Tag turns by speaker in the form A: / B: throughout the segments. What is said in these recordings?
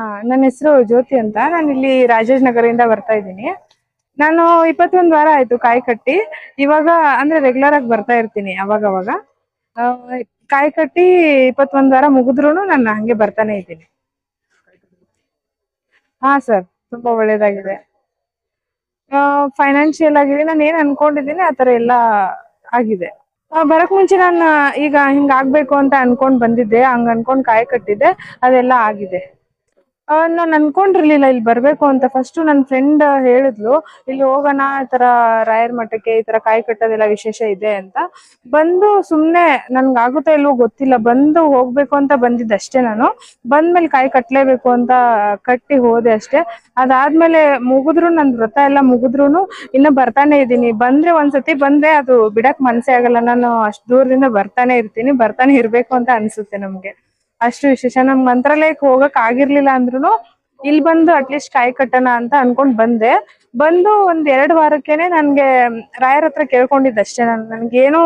A: ಹಾ, ನನ್ನ ಹೆಸರು ಜ್ಯೋತಿ ಅಂತ. ನಾನು ಇಲ್ಲಿ ರಾಜೇಶ್ ನಗರದಿಂದ ಬರ್ತಾ ಇದ್ದೀನಿ. ನಾನು ಇಪ್ಪತ್ತೊಂದು ವಾರ ಆಯ್ತು ಕಾಯಿ ಕಟ್ಟಿ. ಇವಾಗ ಅಂದ್ರೆ ರೆಗ್ಯುಲರ್ ಆಗಿ ಬರ್ತಾ ಇರ್ತೀನಿ ಅವಾಗ ಅವಾಗ ಕಾಯಿ ಕಟ್ಟಿ ಇಪ್ಪತ್ತೊಂದು ವಾರ ಮುಗಿದ್ರು ನಾನು ಹಂಗೆ ಬರ್ತಾನೆ ಇದ್ದೀನಿ. ಹಾ ಸರ್, ತುಂಬಾ ಒಳ್ಳೇದಾಗಿದೆ. ಫೈನಾನ್ಷಿಯಲ್ ಆಗಿದೆ. ನಾನು ಏನ್ ಅನ್ಕೊಂಡಿದ್ದೀನಿ ಆತರ ತರ ಎಲ್ಲ ಆಗಿದೆ. ಬರಕ್ ಮುಂಚೆ ನಾನು ಈಗ ಹಿಂಗ ಆಗ್ಬೇಕು ಅಂತ ಅನ್ಕೊಂಡ್ ಬಂದಿದ್ದೆ. ಹಂಗ ಅನ್ಕೊಂಡ್ ಕಾಯಿ ಕಟ್ಟಿದ್ದೆ. ಅದೆಲ್ಲ ಆಗಿದೆ. ನಾನು ಅನ್ಕೊಂಡಿರ್ಲಿಲ್ಲ, ಇಲ್ಲಿ ಬರ್ಬೇಕು ಅಂತ. ಫಸ್ಟ್ ನನ್ನ ಫ್ರೆಂಡ್ ಹೇಳಿದ್ಲು, ಇಲ್ಲಿ ಹೋಗೋಣ, ಈ ತರ ರಾಯರ್ ಮಠಕ್ಕೆ, ಈ ತರ ಕಾಯಿ ಕಟ್ಟೋದೆಲ್ಲ ವಿಶೇಷ ಇದೆ ಅಂತ. ಬಂದು ಸುಮ್ನೆ ನನ್ಗೆ ಆಗುತ್ತಾ ಇಲ್ವೋ ಗೊತ್ತಿಲ್ಲ, ಬಂದು ಹೋಗ್ಬೇಕು ಅಂತ ಬಂದಿದ್ದೆ ಅಷ್ಟೇ ನಾನು. ಬಂದ್ಮೇಲೆ ಕಾಯಿ ಕಟ್ಲೇಬೇಕು ಅಂತ ಕಟ್ಟಿ ಹೋದೆ ಅಷ್ಟೇ. ಅದಾದ್ಮೇಲೆ ಮುಗಿದ್ರು ನನ್ ವ್ರತ ಎಲ್ಲ ಮುಗಿದ್ರು ಇನ್ನ ಬರ್ತಾನೆ ಇದ್ದೀನಿ. ಬಂದ್ರೆ ಒಂದ್ಸತಿ ಬಂದ್ರೆ ಅದು ಬಿಡಕ್ ಮನ್ಸೇ ಆಗಲ್ಲ. ನಾನು ಅಷ್ಟ್ ದೂರದಿಂದ ಬರ್ತಾನೆ ಇರ್ತೀನಿ, ಬರ್ತಾನೆ ಇರ್ಬೇಕು ಅಂತ ಅನ್ಸುತ್ತೆ ನಮ್ಗೆ. ಅಷ್ಟು ವಿಶೇಷ. ನಮ್ ಮಂತ್ರಾಲಯಕ್ಕೆ ಹೋಗಕ್ ಆಗಿರ್ಲಿಲ್ಲ ಅಂದ್ರೂ ಇಲ್ಲಿ ಬಂದು ಅಟ್ಲೀಸ್ಟ್ ಕಾಯಿ ಕಟ್ಟಣ ಅಂತ ಅನ್ಕೊಂಡ್ ಬಂದೆ. ಬಂದು ಒಂದ್ ಎರಡ್ ವಾರಕ್ಕೇನೆ ನನ್ಗೆ ರಾಯರ್ ಹತ್ರ ಕೇಳ್ಕೊಂಡಿದ್ದೆ ಅಷ್ಟೇ. ನನ್, ನನ್ಗೇನು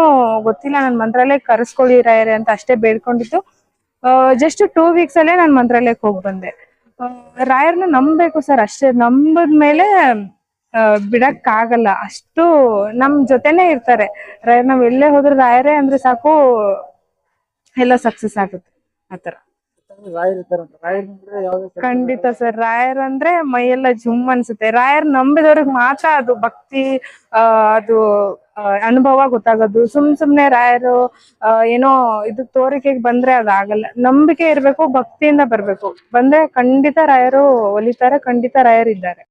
A: ಗೊತ್ತಿಲ್ಲ. ನನ್ ಮಂತ್ರಾಲಯಕ್ಕೆ ಕರೆಸ್ಕೊಳ್ಳಿ ರಾಯರೇ ಅಂತ ಅಷ್ಟೇ ಬೇಡ್ಕೊಂಡಿದ್ದು. ಜಸ್ಟ್ ಟೂ ವೀಕ್ಸ್ ಅಲ್ಲೇ ನಾನ್ ಮಂತ್ರಾಲಯಕ್ಕೆ ಹೋಗಿ ಬಂದೆ. ರಾಯರ್ನ ನಂಬೇಕು ಸರ್ ಅಷ್ಟೇ. ನಂಬದ್ಮೇಲೆ ಮೇಲೆ ಬಿಡಕ್ ಆಗಲ್ಲ. ಅಷ್ಟು ನಮ್ ಜೊತೆನೆ ಇರ್ತಾರೆ. ರಾಯರ್ ನಾವ್ ಎಲ್ಲೇ ಹೋದ್ರೆ ರಾಯರೇ ಅಂದ್ರೆ ಸಾಕು, ಎಲ್ಲ ಸಕ್ಸಸ್ ಆಗುತ್ತೆ. ಆತರ ಖಂಡಿತ ಸರ್. ರಾಯರ್ ಅಂದ್ರೆ ಮೈಯೆಲ್ಲ ಜುಮ್ ಅನ್ಸುತ್ತೆ. ರಾಯರ್ ನಂಬಿದವ್ರಿಗೆ ಮಾತ್ರ ಅದು ಭಕ್ತಿ ಅದು ಅನುಭವ ಗೊತ್ತಾಗೋದು. ಸುಮ್ ಸುಮ್ನೆ ರಾಯರು ಏನೋ ಇದು ತೋರಿಕೆಗೆ ಬಂದ್ರೆ ಅದಾಗಲ್ಲ. ನಂಬಿಕೆ ಇರ್ಬೇಕು ಭಕ್ತಿಯಿಂದ ಬರ್ಬೇಕು. ಬಂದ್ರೆ ಖಂಡಿತ ರಾಯರು ಒಲಿತಾರೆ ಖಂಡಿತ ರಾಯರ್ ಇದ್ದಾರೆ